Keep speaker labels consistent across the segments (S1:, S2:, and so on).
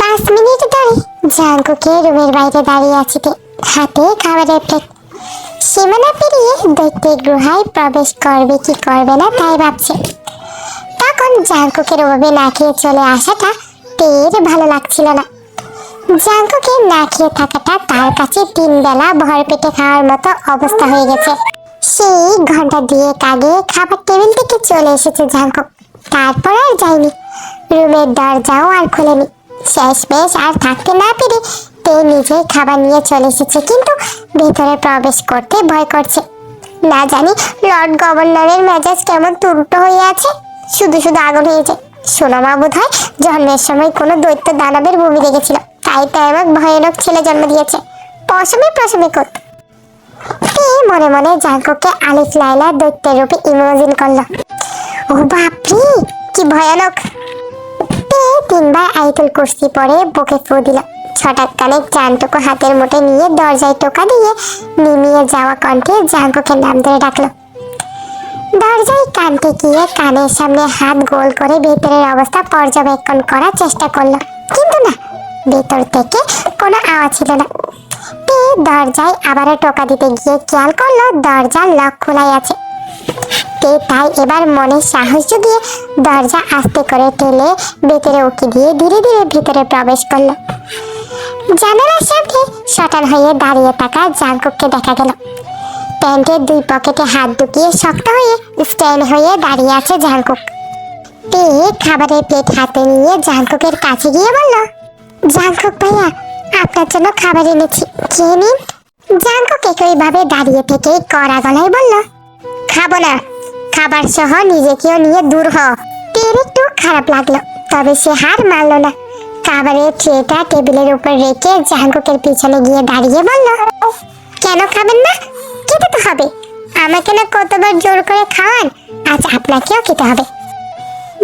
S1: পাঁচ মিনিট ধরে জাঙ্কুকে রুমের বাইরে দাঁড়িয়ে আছি হাতে খাবারের প্লেট সীমানা পেরিয়ে দৈত্যের গুহায় প্রবেশ করবে কি করবে না তাই ভাবছে। তখন জাঙ্কুকের ওভাবে না খেয়ে চলে আসাটা টের ভালো লাগছিল না। জাঙ্কুকে না খেয়ে থাকাটা তার কাছে তিন বেলা ভর পেটে খাওয়ার মতো অবস্থা হয়ে গেছে। সেই ঘণ্টা দিয়ে আগে খাবার টেবিল থেকে চলে এসেছে জাঙ্কুক তারপর আর যায়নি। রুমের দরজাও আর শেষ বেশ আর থাকতে না পেরে তে নিজেই খাবার নিয়ে চলে এসেছে, কিন্তু ভেতরে প্রবেশ করতে ভয় করছে। না জানি লর্ড গভর্নরের মেজাজ কেমন তুরুটো হয়ে আছে, শুধু শুধু আগুন হয়েছে। সোনামা বোধ হয় জন্মের সময় কোনো দৈত্য দানবের ভূমি দেখেছিল, তাই তাই আমার ভয়ানক ছেলে জন্ম দিয়েছে। পশমে পশমে করত মনে মনে জাঙ্কুকে আলিফ লাইলা দৈত্যের রূপে ইমাজিন করল। ও বাপরে, কি ভয়ানক। তিনবার আইতুল কুর্সি পরে বুকে ফু দিল। ছটাক কানে চানটুকু হাতের মুঠে নিয়ে দরজায় টোকা দিয়ে নিমিয়ে যাওয়া কণ্ঠে জাঙ্কুকে নাম ধরে ডাকলো। দরজায় কানতে গিয়ে কানের সামনে হাত গোল করে ভেতরের অবস্থা পর্যবেক্ষণ করার চেষ্টা করল। কিন্তু না, ভেতর থেকে কোনো আওয়াজ ছিল না। দরজায় আবারও টোকা দিতে গিয়ে খেয়াল করল দরজার লক খোলাই আছে। তে তাই এবার মনে সাহস জুগিয়ে দরজা আস্তে করে ঠেলে ভেতরে উকি দিয়ে ধীরে ধীরে ভিতরে প্রবেশ করল। জানালার সামনে শটান হয়ে দাঁড়িয়ে থাকা জাঙ্কুককে দেখা গেল। প্যান্টের দুই পকেটে হাত ঢুকিয়ে শক্ত হয়ে স্ট্যান্ড হয়ে দাঁড়িয়ে আছে জাঙ্কুক। তে খাবারের প্লেট হাতে নিয়ে জাঙ্কুকের কাছে গিয়ে বলল, জাঙ্কুক ভাইয়া, আপনার জন্য খাবার এনেছি। খেয়ে নিন। জাঙ্কুক একইভাবে দাঁড়িয়ে থেকে কড়া গলায় বলল খাব না। খাবার সহ নিজেকেও নিয়ে দূর হ। তের একটু খারাপ লাগল, তবে সে হার মানলো না। খাবারের ট্রেটা টেবিলের উপর রেখে জাঙ্কুকের পিছনে গিয়ে দাঁড়িয়ে বলল, কেন খাবেন না? খেতে তো হবে। আমাকে না কতবার জোর করে খাওয়ান, আজ আপনাকেও খেতে হবে।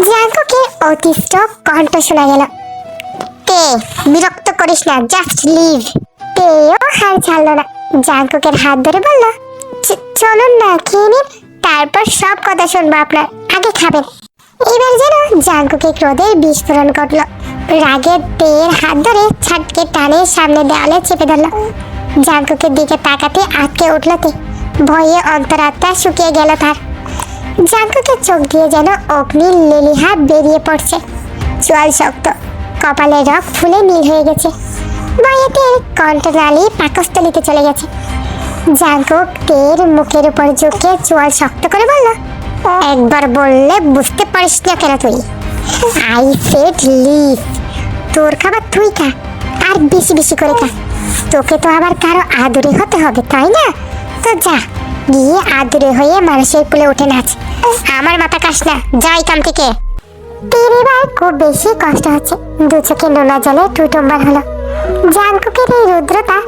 S1: জাঙ্কুকের অতিষ্ঠ কণ্ঠ শোনা গেল, তে, বিরক্ত করিস না, জাস্ট লিভ। তেও হাল ছাড়লো না। জাঙ্কুকের হাত ধরে বলল "চ- চলুন না, খেয়ে নিন। তারপর সব কথা শুনব আপনার। আগে খাবেন। এবার যেন জাঙ্কুকে ক্রোধের বিস্ফোরণ ঘটলো। রাগের তের হাত ধরে ছাটকে টানে সামনে দেওয়ালে চেপে ধরলো। জাঙ্কুকের দিকে তাকাতে আটকে উঠল তে। ভয়ে অন্তরাত্মা শুকিয়ে গেল তার। জাঙ্কুকের চোখ দিয়ে যেন অগ্নি লেলিহা বেরিয়ে পড়ছে। চোয়াল শক্ত, কপালে রক ফুলে নীল হয়ে গেছে। বয়েতের কণ্ঠনালী পাকস্থলিতে চলে গেছে। জাঙ্কুক তের মুখের উপর ঝুঁকে চোয়াল শক্ত করে বলল, একবার বললে বুঝতে পারিস না কেন তুই। আই সেড লিভ তোর খাবার তুই খা, আর বেশি বেশি করে খা। তোকে তো আবার কারও আদরে হতে হবে, তাই না? তো যা, গিয়ে আদরে হয়ে মানুষের কুলে উঠে নাচ। আমার মাথা কাস না যাই কাম থেকে। তের এবার খুব বেশি কষ্ট হচ্ছে। দু চোখে নোনা জলে টুটম্বার হলো। জাঙ্কুকের এই রুদ্রতা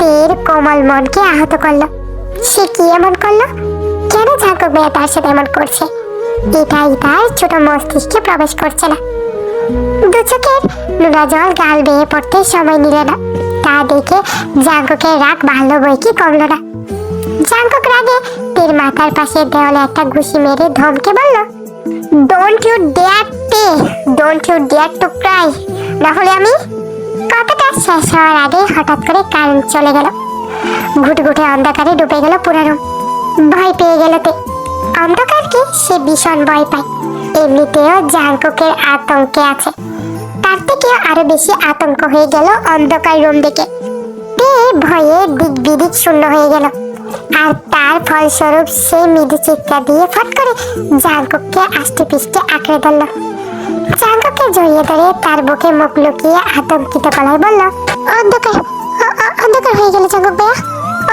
S1: তের কোমল মনকে আহত করল। সে কি এমন করল? কেন জাঙ্কুক মেয়ে তার সাথে এমন করছে? এটাই তার ছোট মস্তিষ্কে প্রবেশ করছে না। দু চোখের নোনা জল গাল বেয়ে পড়তে সময় নিল না। তা দেখে জাঙ্কুকের রাগ ভালো বই কি কমলো না। জাঙ্কুক রাগে তের মাথার পাশে দেওয়ালে একটা ঘুষি মেরে ধমকে বলল don't you dare to don't you dare to cry না আমি কথাটা শেষ হওয়ার আগে হঠাৎ করে কারেন্ট চলে গেল। ঘুটঘুটে অন্ধকারে ডুবে গেল পুরো রুম ভয় পেয়ে গেল তে। অন্ধকারকে সে ভীষণ ভয় পায়। এমনিতেও জাঙ্কুকের আতঙ্কে আছে। তার থেকে আরও বেশি আতঙ্ক হয়ে গেল অন্ধকার রুম দেখে। তে ভয়ে দিক বিদিক শূন্য হয়ে গেল। আর তার ফলস্বরূপ সে মৃদু চিৎকার দিয়ে ফট করে জাঙ্কুককে আষ্টে পিষ্টে আঁকড়ে ধরল। জাঙ্কুককে জড়িয়ে ধরে তার বুকে মুখ লুকিয়ে আতঙ্কিত গলায় বলল, অন্ধকার অন্ধকার হয়ে গেল জাঙ্কুক ভাইয়া,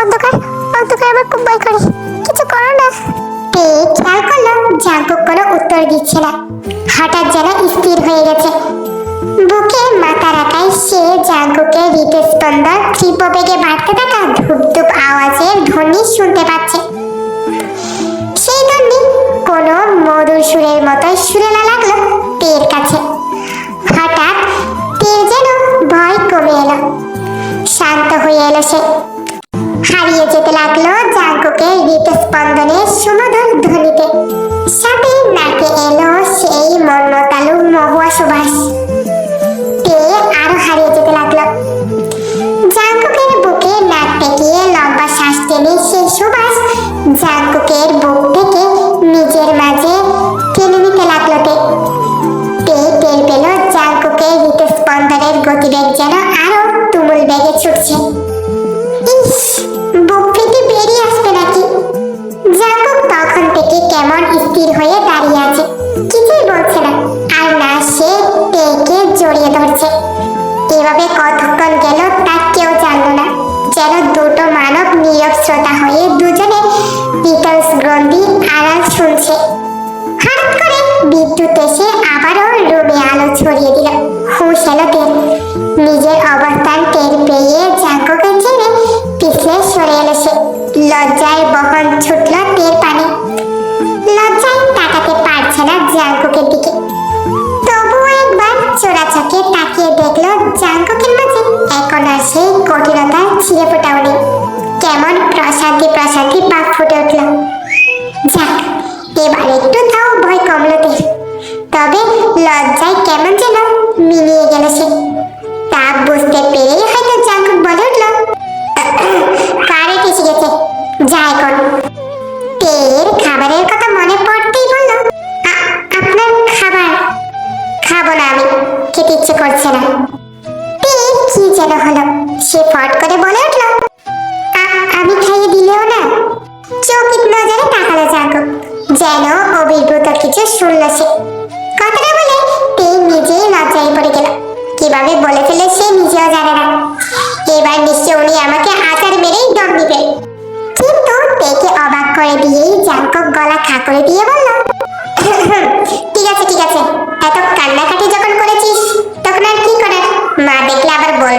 S1: অন্ধকার অন্ধকার, আমার খুব ভয় করে। কিছু করো না। তে খেয়াল করল জাঙ্কুক কোনো উত্তর দিচ্ছে না। হঠাৎ যেন স্থির হয়ে গেছে। বুকে মাথা সে জাঙ্কুকের হৃদস্পন্দন তীব্র বেগে বাড়তে থাকা আওয়াজের ধ্বনি শুনতে পাচ্ছে। সেই ধ্বনি কোনো মধুর সুরের মতো সুরেলা লাগল। তের কাছে। হঠাৎ তীর যেন ভয় কমে এলো। শান্ত হয়ে এলো সে। হারিয়ে যেতে লাগল জাঙ্কুকে হৃদস্পন্দনের সুমধুর ধ্বনিতে। স্থির হয়ে দাঁড়িয়ে আছে। কিছুই বলছে না। আর না সে পেয়েকে জড়িয়ে ধরছে। এভাবে কতক্ষণ গেল তা কেউ জানলো না। যেন দুটো মানব নীরব শ্রোতা হয়ে দুজনে বিটলস গ্রন্থি আড়াল শুনছে। হঠাৎ করে বিদ্যুৎ এসে খেতে ইচ্ছে করছে না। কি যেন হলো, সে ফট করে বলে উঠল আমি খাইয়ে দিলেও না। চকিত নজরে তাকালো জাঙ্কুক যেন অভিভূত কিছু শুনল সে। কথাটা বলে তে নিজেই লজ্জায় পড়ে গেল। কীভাবে বলে ফেলে সে নিজেও জানে না। এবার নিশ্চয় উনি আমাকে আচার মেরেই দম দিবে কিন্তু তেকে অবাক করে দিয়েই জাঙ্কক গলা খা করে দিয়ে বলল ঠিক আছে ঠিক আছে। এত কান্নাকাটি যখন করেছিস তখন আর কি করার? মা দেখলে আবার বলবে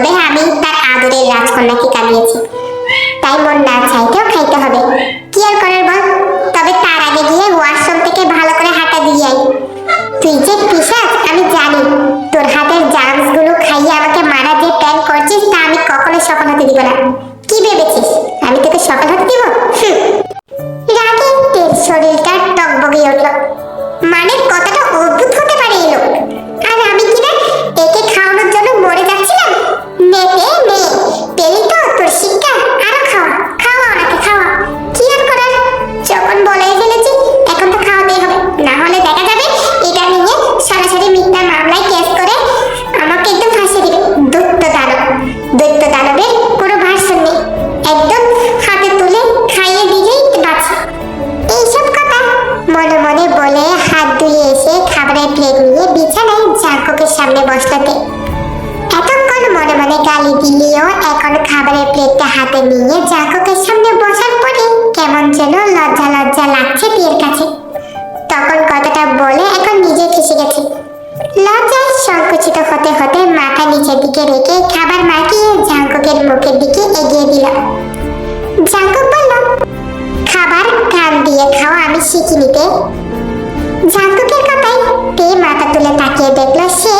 S1: যেন লজ্জা লজ্জা লাগছে তের কাছে। তখন কথাটা বলে এখন নিজে ফেসে গেছে। লজ্জায় সংকুচিত হতে হতে মাথা নিচের দিকে রেখে খাবার মাখিয়ে জাঙ্কুকের মুখের দিকে এগিয়ে দিল। জাঙ্কুক বলল, খাবার কান দিয়ে খাওয়া আমি শিখি নিতে জাঙ্কুকের কথায় তে মাথা তুলে তাকিয়ে দেখল, সে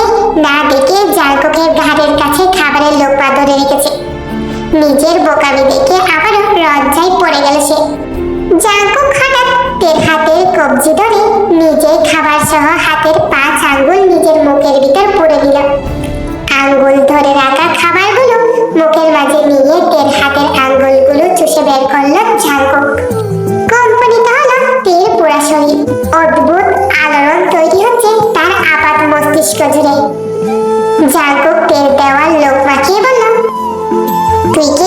S1: না দেখে জাঙ্কুকের ঘাড়ের কাছে খাবারের লোকপা ধরে রেখেছে। নিজের বোকামি দেখে আবারও লজ্জায় পড়ে গেল সে। জাঙ্কুক হঠাৎ তের হাতের কবজি ধরে নিজে খাবার সহ হাতের পাঁচ আঙ্গুল নিজের মুখের ভিতর পুরে দিল। আঙ্গুল ধরে রাখা খাবারগুলো মুখের মাঝে নিয়ে তের হাতের আঙ্গুলগুলো চুষে বের করল ঝাঙ্কুক কোম্পানিতে হলো তের পুরা শরীর। অদ্ভুত আলোড়ন তৈরি হচ্ছে তার আপাত মস্তিষ্ক জুড়ে। ঝাঙ্কুক তেল দেওয়ার লোক মাখিয়ে বলল, তুই খেয়েছিস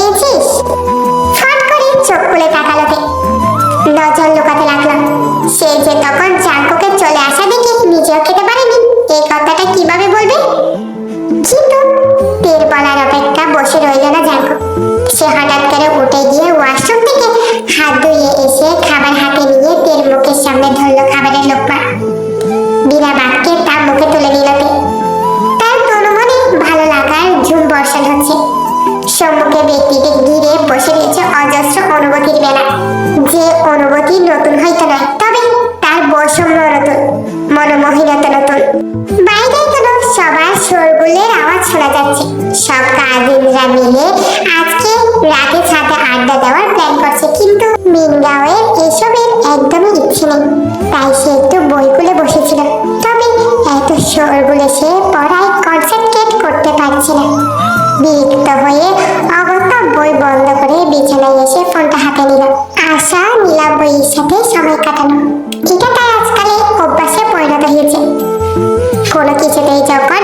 S1: শোরগুলের আওয়াজ শোনা যাচ্ছে। সব কাজিনরা মিলে আজকে রাতে ছাদে আড্ডা দেওয়ার প্ল্যান করছে। কিন্তু মিনগাঁওয়ের এসবের একদমই ইচ্ছে নেই। তাই সে একটু বই খুলে বসেছিল। তবে এত শোরগুলে সে পড়ায় কনসেন্ট্রেট করতে পারছে না। বিরক্ত হয়ে অগত্যা বই বন্ধ করে বিছানায় এসে ফোনটা হাতে নিল। আশা নীলাবইয়ের সাথে সময় কাটানো। এটা তার আজকালে অভ্যাসে পরিণত হয়েছে। কোনো কিছুতেই যখন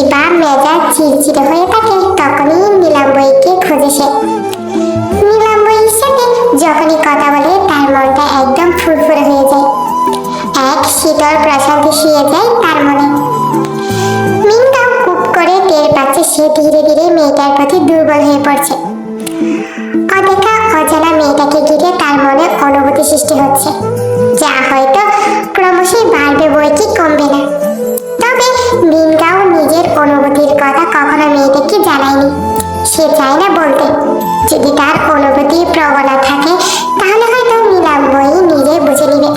S1: অস্বস্তি বা মেজাজ চিড়চিড়ে হয়ে থাকে, তখনই নীলাম্বইকে খোঁজে সে নীলাম্বইয়ের সাথে যখনই কথা বলে, তার মনটা একদম ফুরফুরে হয়ে যায়। এক শীতল প্রশান্তি শুয়ে যায় তার মনে। করে টের পাচ্ছে সে ধীরে ধীরে মেয়েটার প্রতি দুর্বল হয়ে পড়ছে। অদেখা অজানা মেয়েটাকে ঘিরে তার মনে অনুভূতি সৃষ্টি হচ্ছে। যা হয়তো ক্রমশই বাড়বে বই কি কমবে না। কখনো মেয়েটাকে জানায়নি? সে চায় না বলতে। যদি তার অনুভূতির প্রবণতা থাকে, তাহলে হয়তো নীলাম্বই নিজে বুঝে নিবে।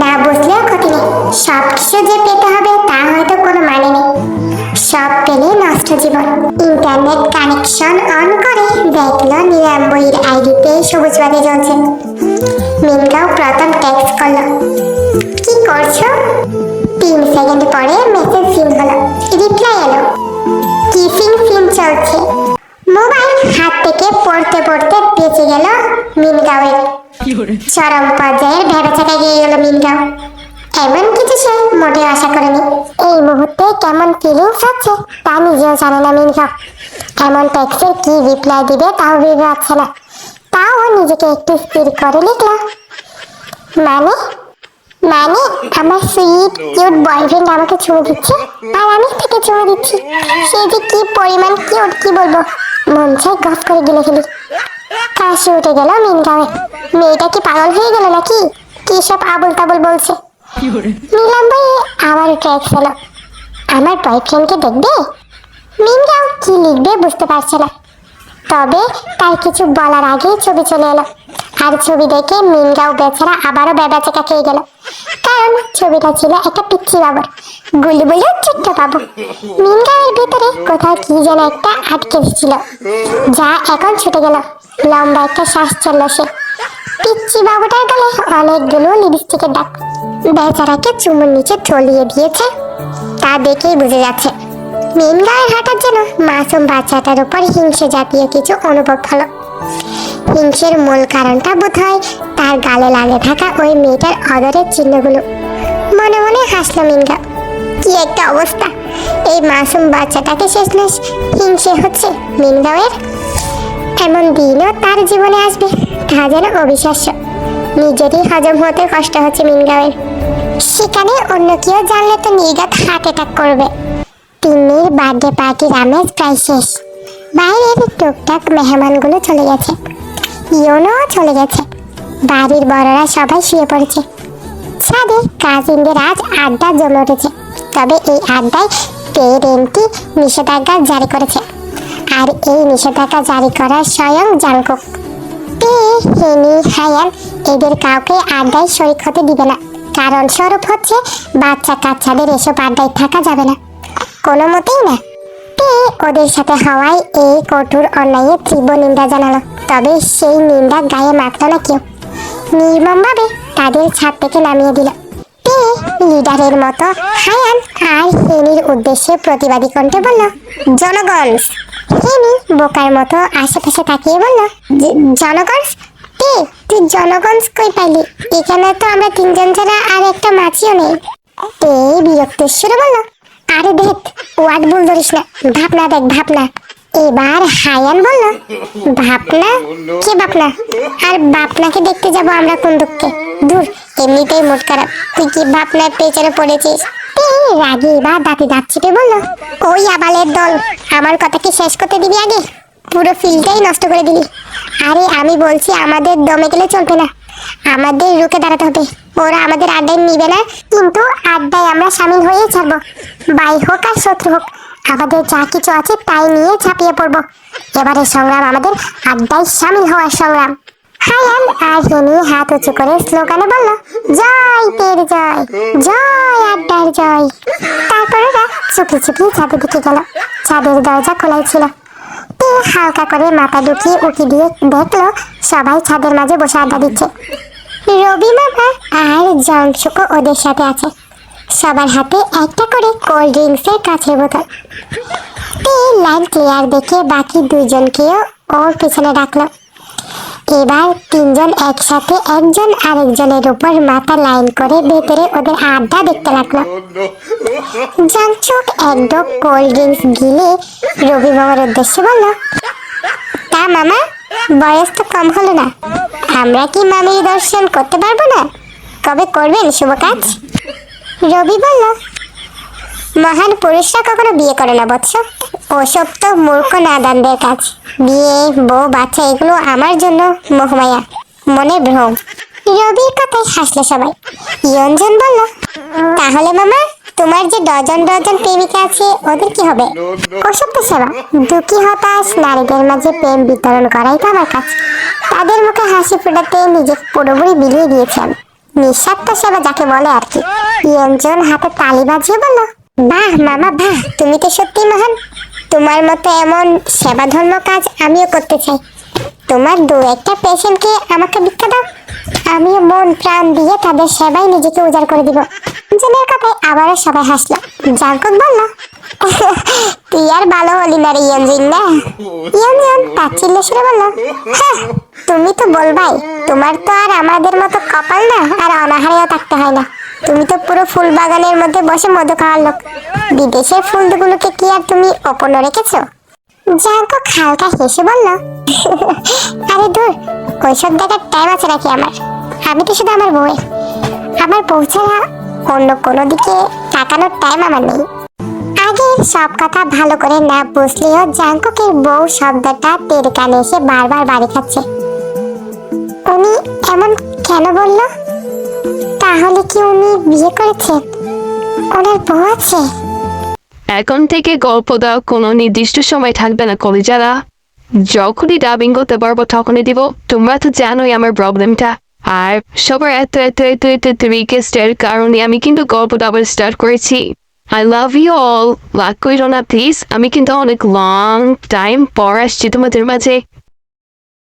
S1: না বুঝলেও ক্ষতি নেই। সব কিছু যে পেতে হবে, তা হয়তো কোনো মানে নেই। সব পেলে নষ্ট জীবন। ইন্টারনেট কানেকশন অন করে দেখল নিরানব্বইয়ের আইডিতে সবুজ বাতি জ্বলছে। মিনকাও প্রথম টেক্সট করল। কি করছ? তিন সেকেন্ড পরে মেসেজ সিন হলো। রিপ্লাই এলো। কিসিং সিন চলছে। মোবাইল হাত থেকে পড়তে পড়তে বেঁচে গেল মিনগাঁওয়ের চরম পর্যায়ের ভেবেচাকা গিয়ে গেল মিনগাঁও। এমন কিছু সে মোটেও আশা করেনি। এই মুহূর্তে কেমন ফিলিংস হচ্ছে তা নিজেও জানে না মিনগাঁও। এমন টেক্সটের কি রিপ্লাই দিবে তাও ভেবে পাচ্ছে না। তাও নিজেকে একটু স্থির করে লিখলো মানে মানে আমার সুইট কিউট বয়ফ্রেন্ড আমাকে ছুঁয়ে দিচ্ছে আর আমি তাকে ছুঁয়ে দিচ্ছি। সে যে কি পরিমাণ কিউট কি বলব? মন চাই গপ করে গেলে ফেলি। কাশি উঠে গেল মিনগাঁওয়ে মেয়েটা কি পাগল হয়ে গেল নাকি? কি সব আবল তাবল বলছে? নিলাম ভাই, আমার ট্র্যাক ছিল আমার বয়ফ্রেন্ডকে দেখবে? মিনগাঁও কি লিখবে বুঝতে পারছে না। তবে তার কিছু বলার আগে ছবি চলে এলো। আর ছবি দেখে মিনগাঁও বেচারা আবারও বেবাচেকা খেয়ে গেল। কারণ ছবিটা ছিল একটা পিচ্ছি বাবুর। গুলি বলে ছোট্ট বাবু মিনগাঁওয়ের ভিতরে কোথাও কি যেন একটা আটকে ছিল যা এখন ছুটে গেল। লম্বা একটা শ্বাস চলল সে। পিচ্ছি বাবুটার গলে অনেকগুলো লিপস্টিকের দাগ। বেচারাকে চুমুর নিচে ঠলিয়ে দিয়েছে। তা দেখেই বুঝে যাচ্ছে, মেন গায়ের হঠাৎ যেন মাসুম বাচ্চাটার উপর হিংসে জাতীয় কিছু অনুভব হলো। হিংসের মূল কারণটা বোধ হয় তার গালে লাগে থাকা ওই মেয়েটার অদরের চিহ্নগুলো। মনে মনে হাসলো মিনগা। কি একটা অবস্থা। এই মাসুম বাচ্চাটাকে শেষমেশ হিংসে হচ্ছে মিনগাঁওয়ের। এমন দিনও তার জীবনে আসবে, তা যেন অবিশ্বাস্য। নিজেরই হজম হতে কষ্ট হচ্ছে মিনগাঁওয়ের। সেখানে অন্য কেউ জানলে তো নির্গাত হার্ট অ্যাটাক করবে। তিন্নির বার্থডে পার্টির আমেজ প্রায় শেষ। বাইরের টুকটাক মেহমানগুলো চলে গেছে। ইয়নও চলে গেছে। বাড়ির বড়রা সবাই শুয়ে পড়েছে। ছাদে কাজিনদের আজ আড্ডা জমে উঠেছে। তবে এই আড্ডায় পেরেন্টটি নিষেধাজ্ঞা জারি করেছে। আর এই নিষেধাজ্ঞা জারি করার স্বয়ং জাংকুক। পে হেনি হায়ান এদের কাউকে আড্ডায় শরিক হতে দিবে না। কারণ স্বরূপ হচ্ছে বাচ্চা কাচ্চাদের এসব আড্ডায় থাকা যাবে না। কোনো মতেই না। ওদের সাথে হওয়ায় এই কঠোর অন্যায়ের তীব্র নিন্দা জানালো। তবে সেই নিন্দা গায়ে মাখল না কেউ। নির্মমভাবে তাদের ছাদ থেকে নামিয়ে দিল। তে লিডারের মতো হায়ান আর হেনির উদ্দেশ্যে প্রতিবাদী কণ্ঠে বলল, জনগণ, হেনি বোকার মতো আশেপাশে তাকিয়ে বলল, "জ- জনগণ? তে তুই জনগণ কই পাইলি? এখানে তো আমরা তিনজন ছাড়া আর একটা মাছিও নেই। তে বিরক্তের সুরে বলল আরে দেখ ওয়ার্ড ভুল ধরিস না। ভাবনা দেখ, ভাবনা। এবার হায়ান বলল, ভাবনা? কি ভাবনা? আর বাপনাকে দেখতে যাব আমরা কোন দুঃখে? দূর, এমনিতেই মোট খারাপ। তুই কি ভাবনার পেছনে পড়েছিস? রাগি বা দাঁতে দাঁত চিপে বলল, ওই আবালের দল, আমার কথা কি শেষ করতে দিবি আগে? পুরো ফিল্ডটাই নষ্ট করে দিলি আরে আমি বলছি, আমাদের দমে গেলে চলবে না। আমাদের রুখে দাঁড়াতে হবে। ওরা আমাদের আড্ডায় নিবে না, কিন্তু আড্ডায় আমরা সামিল হয়েই ছাড়বো। বাই হোক আর শত্রু হোক, আমাদের যা কিছু আছে তাই নিয়ে ঝাঁপিয়ে পড়ব। এবারে সংগ্রাম আমাদের আড্ডায় সামিল হওয়ার সংগ্রাম। হায়ান আর হেনি হাত উঁচু করে স্লোগানে বলল, জয় পের জয় জয় আড্ডার জয়। তারপর ওরা চুপি চুপি ছাদের দিকে গেল। ছাদের দরজা খোলাই ছিল। হালকা করে মাথা ঢুকিয়ে উকি দিয়ে দেখল সবাই ছাদের মাঝে বসে আড্ডা দিচ্ছে। রবি মামা আর জংশুকও ওদের সাথে আছে। সবার হাতে একটা করে কোল্ড ড্রিঙ্কসের কাছে বোতল। তে লাইন ক্লিয়ার দেখে বাকি দুইজনকেও ওর পিছনে ডাকলো। এবার তিনজন একসাথে একজন আরেকজনের উপর মাথা লাইন করে ভেতরে ওদের আড্ডা দেখতে লাগল। জাংচুক একদম কোল্ড ড্রিঙ্কস গিলে রবি মামার উদ্দেশ্যে বলল তা মামা বয়স তো কম হলো না। আমরা কি মামির দর্শন করতে পারব না? কবে করবেন শুভ কাজ? রবি বলল মহান পুরুষরা কখনো বিয়ে করে না, বৎস। ওসব তো মূর্খ নাদানদের কাজ। বিয়ে, বউ বাচ্চা এগুলো আমার জন্য মোহমায়া মনে ভ্রম। রবির কথায় হাসলো সবাই। ইয়ঞ্জন বলল, তাহলে মামা তোমার যে ডজন ডজন প্রেমিকা আছে ওদের কি হবে? তো সেবা। দুঃখী হতাশ নারীদের মাঝে প্রেম বিতরণ করাই তো আমার কাজ। তাদের মুখে হাসি ফোটাতে নিজে পুরোপুরি বিলিয়ে দিয়েছি আমি নিঃস্বার্থ সেবা যাকে বলে আর কি। ইয়ঞ্জন হাতে তালি বাজিয়ে বলল বাহ মামা বাহ তুমি তো সত্যি মহান। তোমার মতো এমন সেবা ধর্ম কাজ আমিও করতে চাই। তোমার দু একটা পেশেন্টকে আমাকে ভিক্ষা দাও। আমিও মন প্রাণ দিয়ে তাদের সেবায় নিজেকে উজাড় করে দিব। জনের কথায় আবারও সবাই হাসলো। জাঙ্কুক বলল, তুই আর ভালো হলি না রে ইয়ঞ্জিন না? ইয়ঞ্জন তাচ্ছিল্য সুরে বলল হ্যাঁ তুমি তো বলবাই, তোমার তো আর আমাদের মতো কপাল না, আর অনাহারেও থাকতে হয় না। তুমি তো পুরো ফুল বাগানের মধ্যে বসে মধু খাওয়ার লোক। বিদেশের ফুলগুলোকে কি আর তুমি অপন্ন রেখেছো? জাগো হালকা হেসে বলল, আরে দূর ওইসব দেখার টাইম আছে নাকি আমার? আমি তো শুধু আমার বউয়ের। আমার বউ ছাড়া অন্য কোনো দিকে তাকানোর টাইম আমার নেই। আগে সব কথা ভালো করে না বুঝলেও জাঙ্কুকের বউ শব্দটা টের কানে এসে বারবার বাড়ি খাচ্ছে। উনি এমন কেন বলল? তাহলে কি উনি বিয়ে করেছেন? ওনার বউ আছে?
S2: এখন থেকে গল্প দাও কোনো নির্দিষ্ট সময় থাকবে না, কলিজারা। যখনই ডাবিং করতে পারব, তখনই দিব। তোমরা তো জানোই আমার প্রবলেমটা আর সবার এত এত এত এত রিকোয়েস্টের কারণে আমি কিন্তু গল্প আবার স্টার্ট করেছি। আই লাভ ইউ অল লাগ করো না প্লিজ আমি কিন্তু অনেক লং টাইম পর আসছি তোমাদের মাঝে।